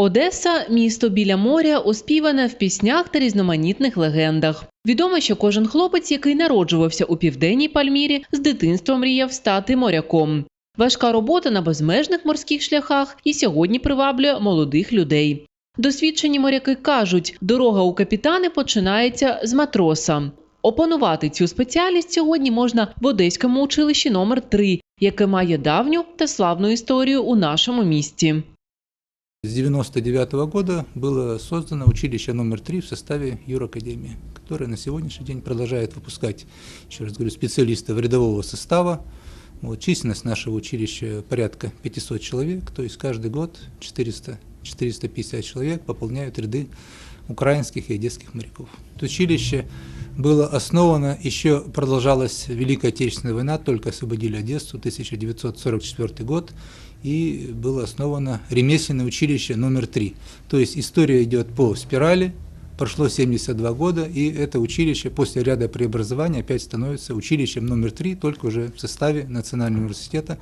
Одеса місто біля моря, оспіване в піснях та різноманітних легендах. Відомо, що кожен хлопець, який народжувався у південній Пальмірі, з дитинства мріяв стати моряком. Важка робота на безмежних морських шляхах і сьогодні приваблює молодих людей. Досвідчені моряки кажуть, дорога у капітани починається з матроса. Опанувати цю спеціальність сьогодні можна в Одеському училищі номер 3 яке має давню та славну історію у нашому місті. С 99 года было создано училище номер 3 в составе Юракадемии, которое на сегодняшний день продолжает выпускать, еще раз говорю, специалистов рядового состава. Вот, численность нашего училища порядка 500 человек, то есть каждый год 400-450 человек пополняют ряды украинских и одесских моряков. Училище было основано, еще продолжалась Великая Отечественная война, только освободили Одессу, 1944 год, и было основано ремесленное училище номер 3. То есть история идет по спирали, прошло 72 года, и это училище после ряда преобразований опять становится училищем номер 3, только уже в составе Национального университета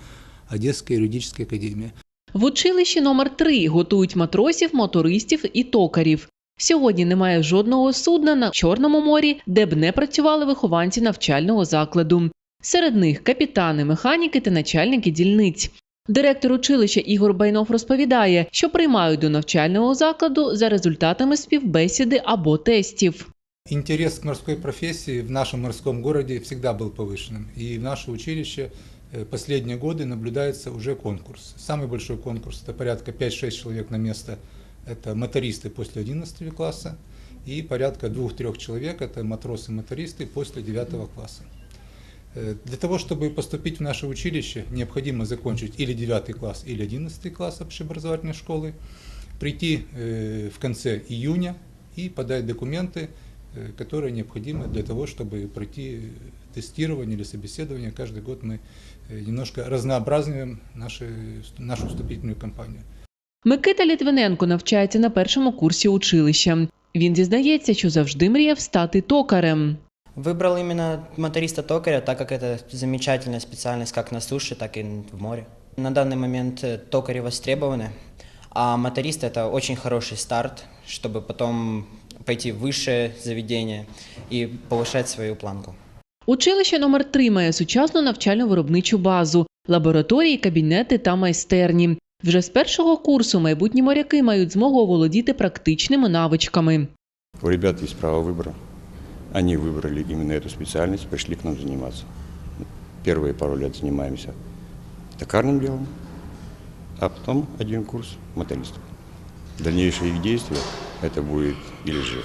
Одесской юридической академии. В училищі номер 3 готують матросів, мотористів і токарів. Сьогодні немає жодного судна на Чорному морі, де б не працювали вихованці навчального закладу. Серед них капітани, механіки та начальники дільниць. Директор училища Ігор Байнов розповідає, що приймають до навчального закладу за результатами співбесіди або тестів. Интерес к морской профессии в нашем морском городе всегда был повышенным. И в наше училище э, последние годы наблюдается уже конкурс. Самый большой конкурс – это порядка 5-6 человек на место. Это мотористы после 11 класса. И порядка 2-3 человек – это матросы-мотористы после 9 класса. Э, Для того, чтобы поступить в наше училище, необходимо закончить или 9 класс, или 11 класс общеобразовательной школы, прийти э, в конце июня и подать документы, э, которые необходимы для того, чтобы пройти тестирование или собеседование. Каждый год мы немножко разнообразняем наши, нашу вступительную кампанию. Микита Літвиненко навчається на першому курсі училища. Він дізнається, що завжди мріяв стати токарем. Выбрал именно моториста-токаря, так как это замечательная специальность как на суше, так и в море. На данный момент э, токари востребованы, а моторист – это очень хороший старт, чтобы потом пойти в высшее заведение и повышать свою планку. Училище номер 3 має сучасну навчально-виробничу базу, лабораторії, кабінети та майстерні. Вже з першого курсу майбутні моряки мають змогу оволодіти практичними навичками. У ребят есть право выбора. Они выбрали именно эту специальность, пришли к нам заниматься. Первые пару лет занимаемся токарным делом, а потом один курс мотористов. Дальнейшие их действия – это будет или же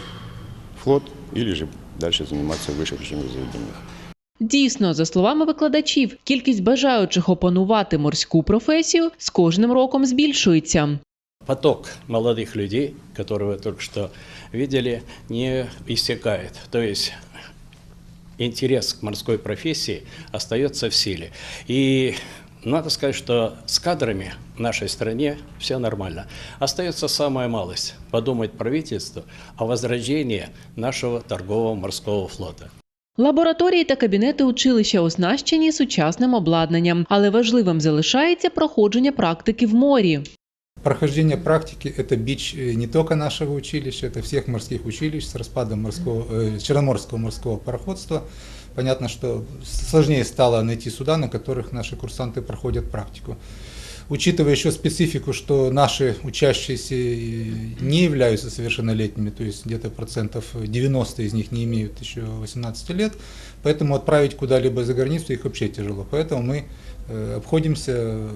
флот, или же дальше заниматься в высших учебных заведениях. Дійсно, за словами викладачів, кількість бажаючих опанувати морську професію з кожним роком збільшується. поток молодых людей, которые вы только что видели, не иссякает. То есть интерес к морской профессии остается в силе. И надо сказать, что с кадрами в нашей стране все нормально. Остается самая малость – подумать правительству о возрождении нашего торгового морского флота. Лабораторії та кабінети училища оснащені сучасним обладнанням, але важливим залишається проходження практики в морі. Прохождение практики – это бич э, не только нашего училища, это всех морских училищ с распадом морского, э, Черноморского морского пароходства. Понятно, что сложнее стало найти суда, на которых наши курсанты проходят практику. Учитывая еще специфику, что наши учащиеся э, не являются совершеннолетними, то есть где-то процентов 90 из них не имеют еще 18 лет, поэтому отправить куда-либо за границу их вообще тяжело. Поэтому мы э, обходимся э,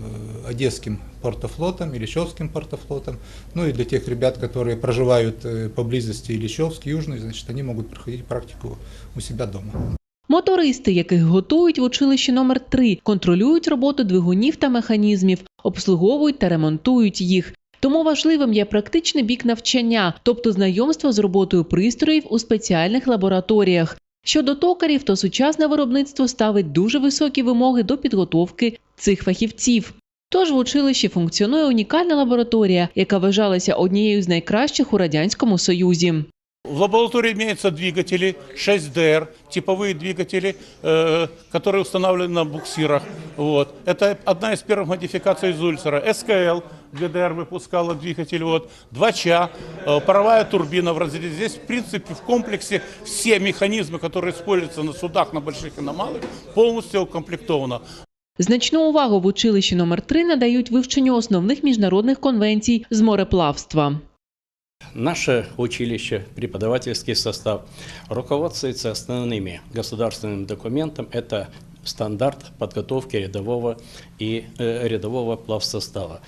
одесским портофлотом, Ильичевским портофлотом. Ну и для тех ребят, которые проживают э, поблизости Ильичевск, Южный, значит, они могут проходить практику у себя дома. Мотористи, яких готують в училищі номер 3 контролюють роботу двигунів та механізмів, обслуговують та ремонтують їх. Тому важливим є практичний бік навчання, тобто знайомство з роботою пристроїв у спеціальних лабораторіях. Щодо токарів, то сучасне виробництво ставить дуже високі вимоги до підготовки цих фахівців. Тож в училищі функціонує унікальна лабораторія, яка вважалася однією з найкращих у радянському союзі. В лаборатории имеются двигатели 6DR, типовые двигатели, э, которые установлены на буксирах. Вот. Это одна из первых модификаций из Ульцера. СКЛ, ГДР выпускала двигатель. Вот. 2ЧА, э, паровая турбина в разрезе. Здесь, в принципе, в комплексе все механизмы, которые используются на судах, на больших и на малых, полностью укомплектовано. Значну увагу в училищі номер 3 надають вивченню основних міжнародних конвенцій з мореплавства. Наше училище, преподавательский состав руководствуется основными государственным документом. Это стандарт подготовки рядового и э, рядового плавсостава.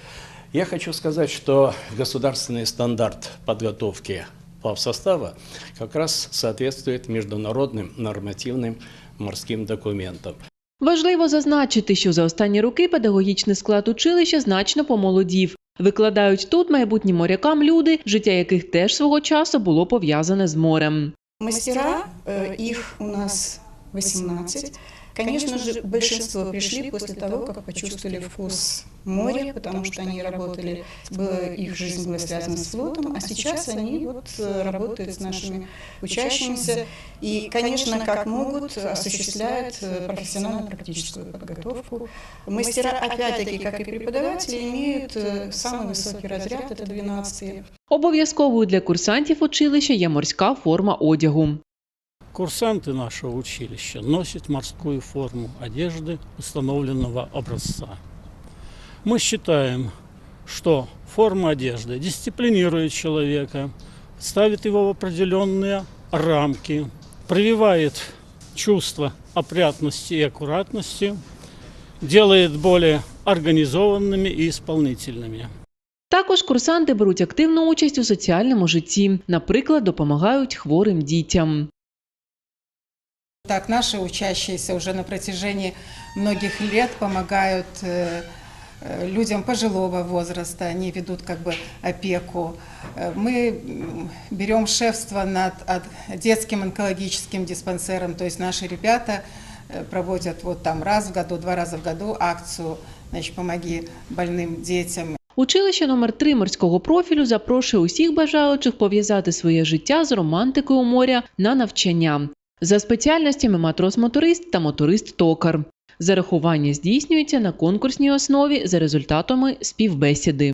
Я хочу сказать, что государственный стандарт подготовки плавсостава как раз соответствует международным нормативным морским документам. Важливо зазначити, що за останні роки педагогічний склад училища значно помолодів. Викладають тут майбутнім морякам люди, життя яких теж свого часу було пов'язане з морем. Мастера, їх у нас 18. Конечно же, большинство пришли после того, как почувствовали вкус моря, потому что они работали, было, их жизнь была связана с флотом, а сейчас они вот э, работают с нашими учащимися и, конечно, как могут, осуществляют э, профессионально-практическую подготовку. Мастера, опять-таки, как и преподаватели, имеют э, самый высокий разряд, это 12 Обов'язковою для курсантів училища є морська форма одягу. Курсанты нашего училища носят морскую форму одежды установленного образца. Мы считаем, что форма одежды дисциплинирует человека, ставит его в определенные рамки, прививает чувство опрятности и аккуратности, делает более организованными и исполнительными. Також курсанти беруть активну участь у соціальному житті, наприклад, допомагають хворим дітям. Так, наши учащиеся уже на протяжении многих лет помогают э, э, людям пожилого возраста, они ведут как бы опеку. Э, Мы м, берем шефство над от- детским онкологическим диспансером, то есть наши ребята э, проводят вот там раз в году, два раза в году акцию значит, «Помоги больным детям». Училище номер 3 морського профілю запрошує усіх бажаючих пов'язати своє життя з романтикою моря на навчання. За спеціальностями матрос-моторист та моторист-токар. Зарахування здійснюється на конкурсній основі за результатами співбесіди.